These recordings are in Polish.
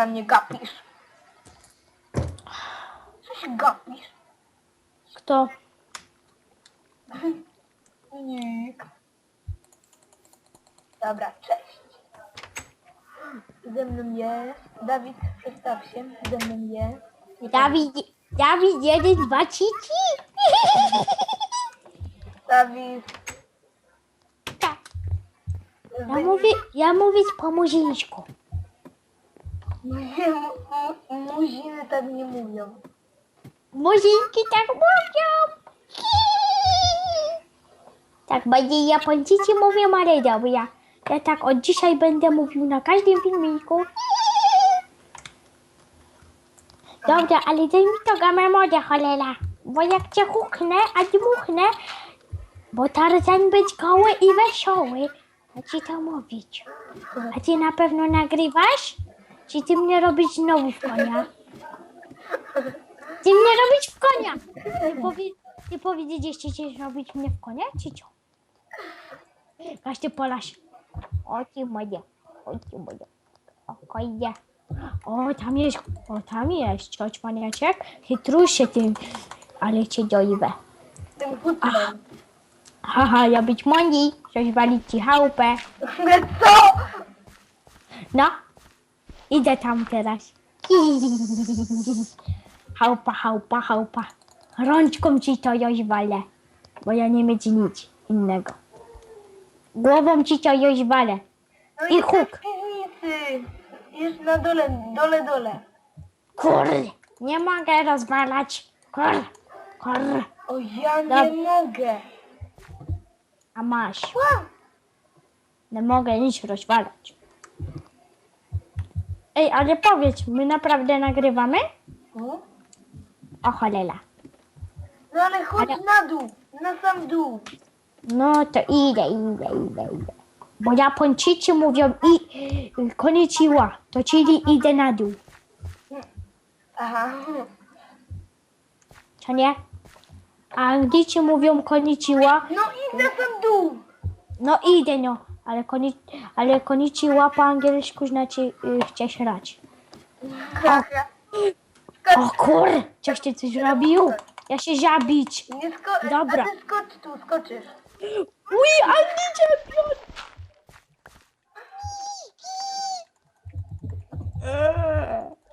na mnie gapisz? Co się gapisz? Kto? Nikt. Dobra, cześć. Ze mną jest... Dawid, przedstaw się. Ze mną jest... Dawid, Dawid, jeden, dwa, trzy. Dawid. Ja mówię, ja mówię po murzyńsku. Muziny tak nie mówią. Murzynki tak mówią. Tak, bardziej Japończycy mówią, ale dobra. Ja tak od dzisiaj będę mówił na każdym filmiku. Dobra, ale daj mi to gamę modę, cholera. Bo jak cię huknę, a dmuchnę, bo Tarzan być goły i wesoły. A ci to mówić. A ty na pewno nagrywasz? Czy ty mnie robisz znowu w konia? Ty mnie robisz w konia! Ty, powie, ty powiedzieć, że chcesz robić mnie w konia, czy co? Każdy polaś. O ty moje, o ty moje. O kojdzie. O, tam jest, o tam jest, cioć paniaczek. Chytrusie ty, ale cię. Tym hutlem. Haha, ja być mądry, coś walić ci chałupę. Co? No, idę tam teraz. Chałupa, chałupa, chałupa. Rączką ci to już walę, bo ja nie mieć nic innego. Głową ci to już walę. No I huk. piwnicy. Jest na dole, dole, dole. Kur, nie mogę rozwalać. Kur, kur. O, ja nie mogę. A masz, Ła! nie mogę nic rozwalać. Ej, ale powiedz, my naprawdę nagrywamy? No, O cholera. no ale chodź Ale- na dół. Na sam dół. No to idę, idę, idę, idę. Bo Japończycy mówią i konnichiwa, to czyli idę na dół, Aha. co nie? A Anglicy mówią konnichiwa, No i na sam dół. no idę no, ale, koni, ale konnichiwa po angielsku znaczy y, chcesz rać. Haha. O kur, coś ty coś zrobił? Ja się zabić. Nie sko- Dobra. A ty skocz tu, skoczysz. Andy Champion!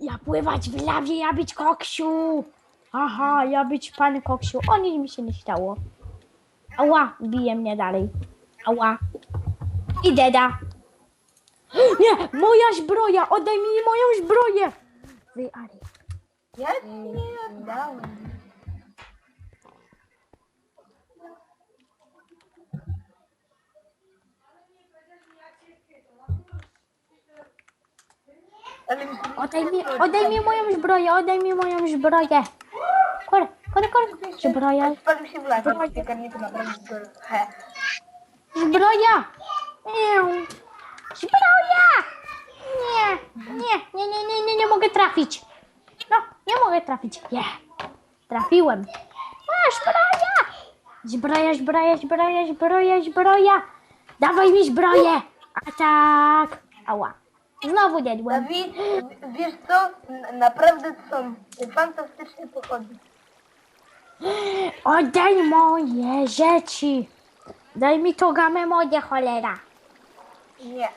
Ja pływać w lawie, ja być koksiu. Aha, ja być pan koksiu. O nic mi się nie stało. Ała, bije mnie dalej. Ała. I deda. Nie, moja zbroja, oddaj mi moją zbroję. Wy, ale. Ja nie oddałem. Ale Oddaj mi, oddaj mi moją zbroję, oddaj mi moją zbroję. Kur, kur, kur, zbroja, Spadł się w las, Zbroja. biega mnie to naprawdę He. zbroja. Nie. Zbroja! Nie, nie, nie, nie, nie, nie, nie mogę trafić. No, nie mogę trafić. Nie, trafiłem. A, zbroja! Zbroja, zbroja, zbroja, zbroja, zbroja. Dawaj mi zbroję. A tak. Ała. Znowu dedłem. Dawid, w- wiesz co? N- Naprawdę są fantastyczne pochody. Oddaj moje rzeczy. Daj mi to gamę modę, cholera. Nie.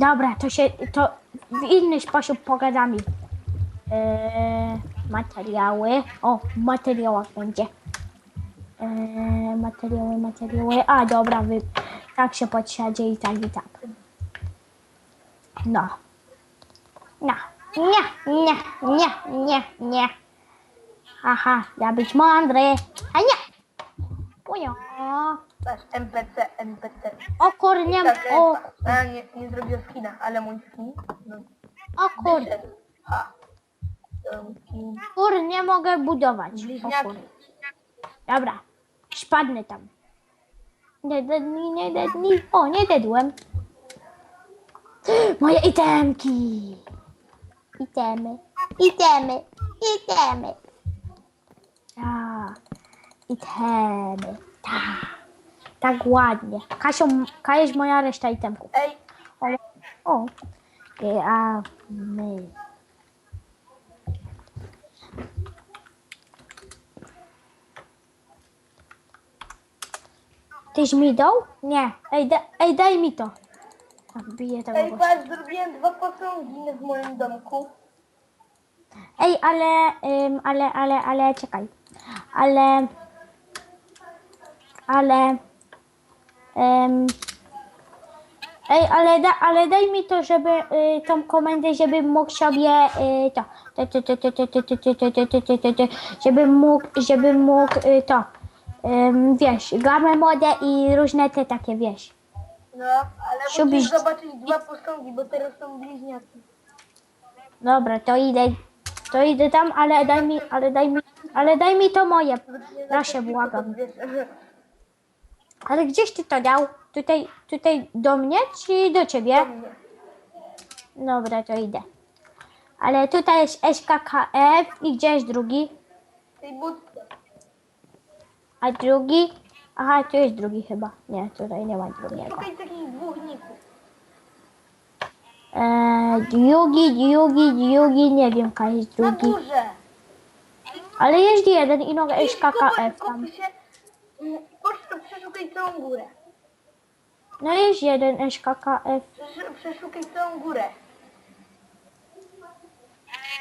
Dobra, to się, to w inny sposób pogadamy. Eee, materiały. O, w materiałach będzie. Eee, materiały, materiały. A, dobra, wy, tak się podsiadzie i tak, i tak. No. No. Nie, nie, nie, nie, nie. Aha, ja być mądry. A nie. Ujo. Patrz, NPC, NPC. O kur, nie, Tak, o, a nie, nie zrobiła skina, ale mój skin. No, o kur. wyszedł. Ha. To skin. Kur, nie mogę budować. O Bliźniaki. kur. Dobra, spadnę tam. Nie dednij, nie dednij. O, nie dedłem. Moje itemki. Itemy, itemy, itemy. Ta, itemy, ta. tak ładnie. Kasią, Kaja jest moja reszta itemków. Ej, O, o. E, a my. Tyś mi dał? Nie. Ej, da, ej daj mi to. A, Biję tego ej, gościa. patrz, zrobiłem dwa posągi w moim domku. Ej, ale, ym, ale, ale, ale, czekaj. Ale, ale... Um, Ej, ale, da, ale daj mi to, żeby y, tą komendę, żebym mógł sobie y, to, żebym mógł, żebym mógł y, to, wiesz, gamę modę i różne te takie, wiesz. No, ale Szubisz... musisz zobaczyć dwa posągi, bo teraz są bliźniaki. Dobra, to idę, to idę tam, ale daj mi, ale daj mi, ale daj mi to moje, proszę, błagam. Ale gdzieś ty to dał? Tutaj, tutaj do mnie czy do ciebie? Dobra, to idę. Ale tutaj jest SKKF i gdzie jest drugi? Tej budce. A drugi? Aha, tu jest drugi chyba. Nie, tutaj nie ma drugiego. Szukaj takich dwóch ników. Eee, drugi, drugi, drugi, nie wiem, jaka jest Na drugi. górze. Ale jest jeden i no SKKF Kopy tam. się. Posz- Przeszukaj całą górę. No jest jeden SKKF. Przesz- Przeszukaj całą górę.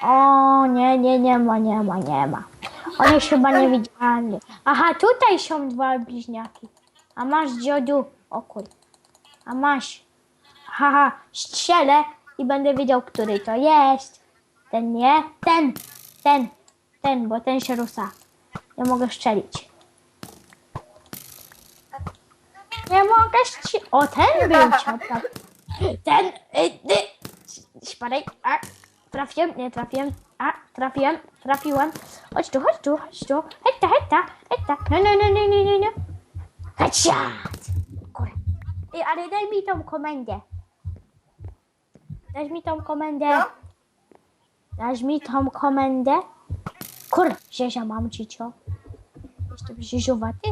O, nie, nie, nie ma, nie ma, nie ma. On jest chyba niewidzialny. Aha, tutaj są dwa bliźniaki. A masz dziodu. O kur... A masz. Haha, strzelę i będę wiedział, który to jest. Ten nie. Ten, ten, ten, bo ten się rusa. Ja mogę strzelić. Nie mogę strzelić. O, ten był. Ten, y, y, spadaj. A, trafiłem, nie trafiłem. A, trafiłem, trafiłem. Chodź tu, chodź tu, chodź tu. Hejta, hejta, hejta. No, no, no, no, no, no, no. Headshot. Kur... Ej, ale daj mi tą komendę. Daj mi tą komendę. No? Dasz mi tą komendę. Kur, Zezia, mam ci cio. Jestem ziziuwaty.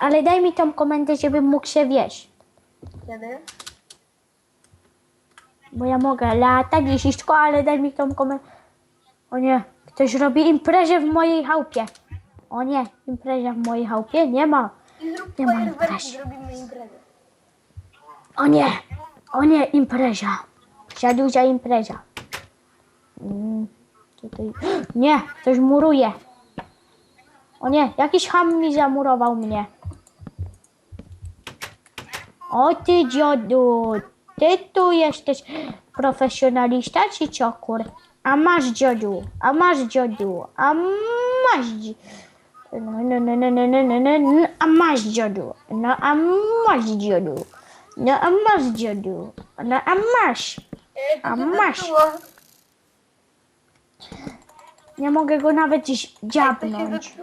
Ale daj mi tą komendę, żebym mógł się wieść. Kiedy? Bo ja mogę latać i wszystko, ale daj mi tą komendę. O nie, ktoś robi imprezę w mojej chałupie. O nie, impreza w mojej chałupie? Nie ma. I zrób Nie ma imprezy. zrobimy imprezę. O nie, o nie, impreza. Za duża impreza. Mm, tutaj. Nie, ktoś muruje. O nie, jakiś ham mi zamurował mnie. O ty dziodu, ty tu jesteś profesjonalista czy ciokur? A masz dziodu, a masz dziodu, a masz dzi- no, no, no, no, no, no, no, no, no, a masz dziodu, no a masz dziodu, no a masz dziodu, no a masz. A masz. Nie mogę go nawet dziś dziabnąć.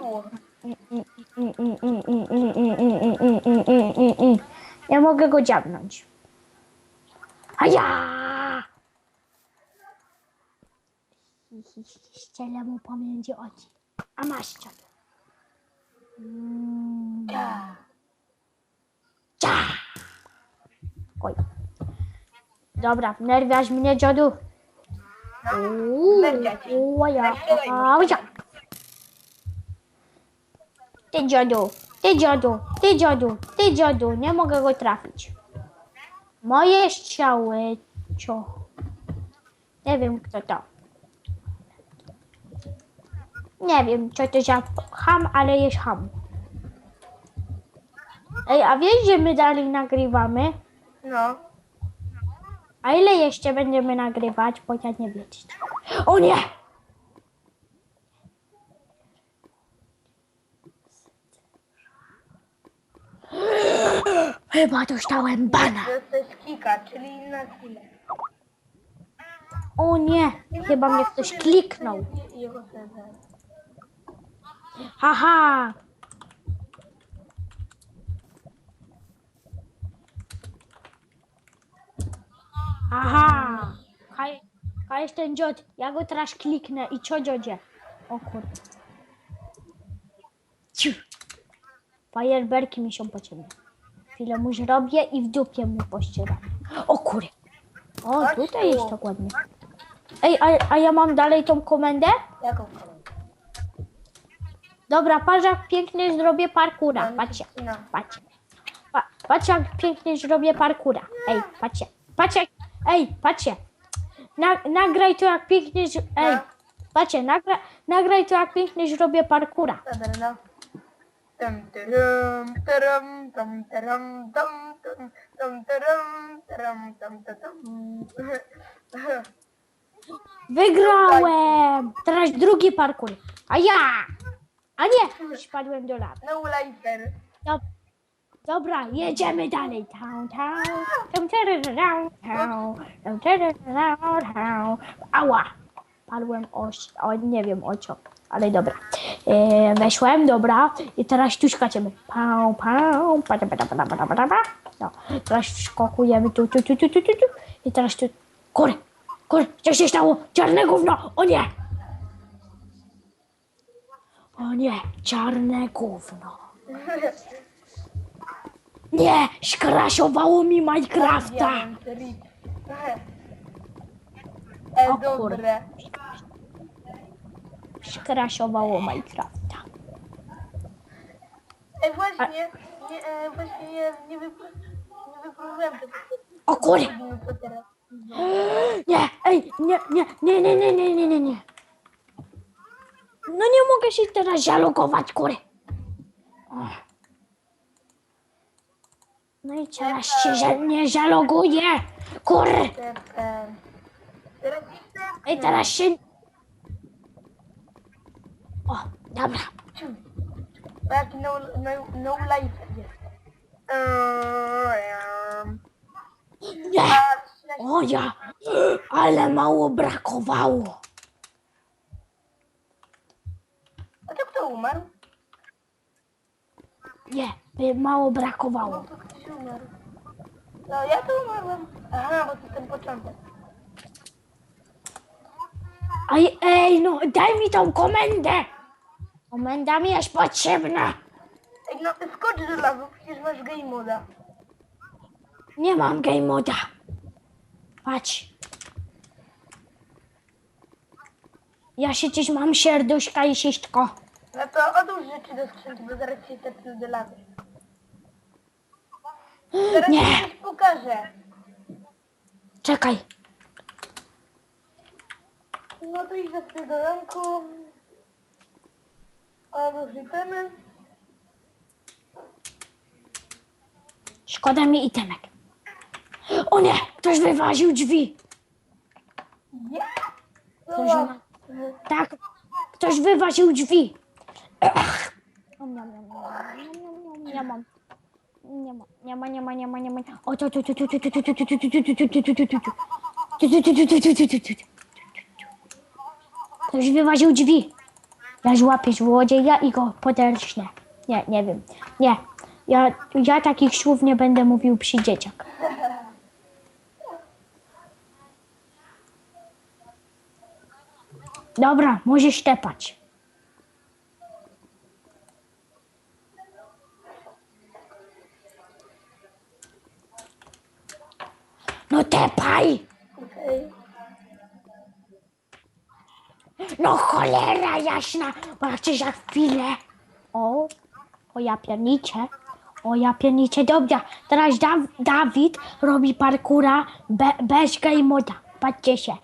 Nie mogę go dziabnąć. A ja! Ścielę mu pomiędzy oczy. A masz cię. Mm, Ja. Oj. Dobra, nerwiasz mnie, dziadu. Uuu, ja, ja. Ty dziadu, ty dziadu, ty dziadu, ty dziadu, nie mogę go trafić. Moje strzały, cio. Nie wiem kto to. Nie wiem, co to za ham, ale jest ham. Ej, a wiesz, że my dalej nagrywamy? No. A ile jeszcze będziemy nagrywać? Bo ja nie wiem. O nie! Chyba dostałem bana. To jest kika, czyli na chwilę. O nie! Chyba mnie ktoś kliknął. Haha! Aha! Kaj, kaj jest ten dziod. Ja go teraz kliknę i co dziodzie? O kurde. Ciu. Fajerberki mi się pociemniają. Chwilę mu zrobię i w dupie mu pościeram. O kury. O, tutaj tu. jest tak ładnie. Ej, a, a ja mam dalej tą komendę? Jaką kolor? Dobra, patrz jak pięknie zrobię parkura. Patrzcie, No. patrzcie. Pa, patrz jak pięknie zrobię parkura. Ej, patrzcie. Patrzcie, jak, ej, patrzcie. Na, nagraj to jak pięknie, ej. No. Patrzcie, nagra, nagraj to jak pięknie zrobię parkura. Dobra, no. Tam, taram, taram, tam, taram, tam, tam, tam, taram, taram, tam, ta, tam. Wygrałem! Teraz drugi parkour. A ja! A nie! Spadłem do lawy. No lifer. Dob- Dobra, jedziemy dalej. Town, town, town, town, town, town, town, town, town. Ała! Padłem o, o, nie wiem o co, ale dobra. E, weszłem, dobra. I teraz ściuszkaciemy. Pał, pał, pada, pada, pada, pada, pada, pada. No, teraz skakujemy tu, tu, tu, tu, tu, tu, tu. I teraz tu, kur, kur, co się stało? Czarne gówno, o nie! O nie, czarne gówno. Nie, skrasiowało mi Minecrafta. Diament, rip. E, O dobre. Skrasiowało Minecrafta. Ej, właśnie, nie, e, właśnie nie, nie, nie wypróbowałem tego. O kur... Robimy to teraz. Nie, ej, nie, nie, nie, nie, nie, nie, nie, nie, nie. No nie mogę się teraz zalogować. Och. No i teraz się nie zaloguję. Teraz ich Ej, teraz się... O, dobra. tepem. Taki no, no, no life jest. Ehm, Nie, jak o ja, ale mało brakowało. A to kto umarł? Nie, by mało No brakowało. to ktoś umarł. No ja to umarłem. Aha, bo to ten początek. Aj, ej, no daj mi tą komendę. Komenda mi jest potrzebna. Ej, no skocz do lawy, przecież masz game moda. Nie mam game moda. Patrz. Ja przecież mam serduszka i wszystko. No to odłóż rzeczy do skrzynki, bo zaraz się tepnę do lawy. Zaraz Nie. ci coś pokażę. Czekaj. No to idź do ręku. Albo wrzucamy. Szkoda mi itemek. O nie, ktoś wywaził drzwi. Ja! Ktoś ma... Tak, ktoś wywaził drzwi. Niam, niam, niam, Nie ma, nie ma, nie ma, nie ma, nie ma. O, tu, tu, tu, tu, tu, tu, tu, tu, tu, tu, tu, tu, tu, tu, tu, tu, tu. Tu, tu, tu, tu, tu, tu, tu, tu, tu, tu. Ktoś wywaził drzwi. Ja złapię złodzieja i go poderżnę. Nie, nie wiem. Nie. Ja, ja takich słów nie będę mówił przy dzieciach. Dobra, możesz tepać. No tepaj! No cholera jasna, bo ja chcę za chwilę. O, o ja pierniczę. O ja pierniczę. Dobra, teraz Daw Dawid robi parkura be bez game moda. Patrzcie się.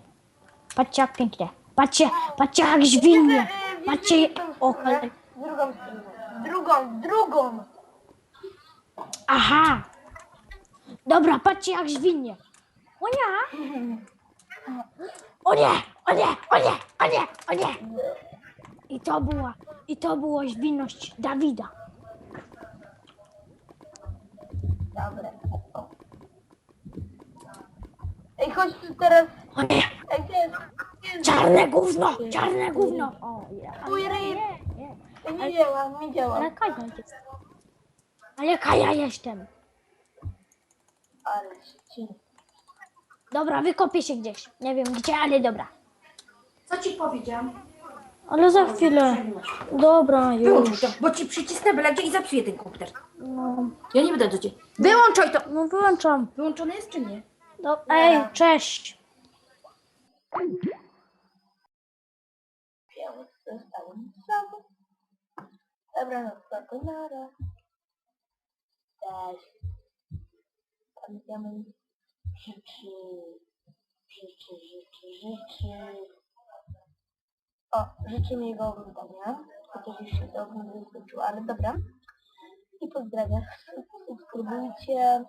Patrzcie jak pięknie. Patrzcie, patrzcie jak zwinnie. Patrzcie, o cholera. Drugą drugą, drugą. Aha. Dobra, patrzcie jak zwinnie. O nie. O nie, o nie, o nie, o nie, o nie. I to była, i to było zwinność Dawida. Dobra. O. Ej, chodź tu teraz. O nie, Ej, gdzie jest? Gdzie jest? czarne gówno, czarne gówno. O, ja. Nie, nie. Ej, nie działa, nie działa. Ale Kaja jest. Ale Kaja jestem. Ale się. Dobra, wykopię się gdzieś. Nie wiem gdzie, ale dobra. Co ci powiedziałam? Ale za chwilę. Dobra, Wyłącz już. to, bo ci przycisnę byle gdzie i zapsuję ten komputer. No, Ja nie będę do ciebie. Wyłączaj to! no wyłączam. Wyłączone jest czy nie? No, ej, cześć. Więc zostałem sam. Dobra, no to to nara. Cześć. Pamiętamy życzy, życzy, życzy, życzy. O, życzę miłego oglądania. Chociaż się to oglądanie skończyło, ale dobra. I pozdrawiam. Subskrybujcie,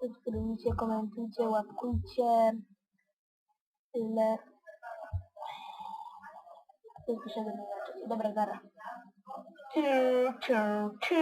subskrybujcie, komentujcie, łapkujcie. Tyle. To jest inaczej. Dobra, zaraz. Ciu, ciu, ciu.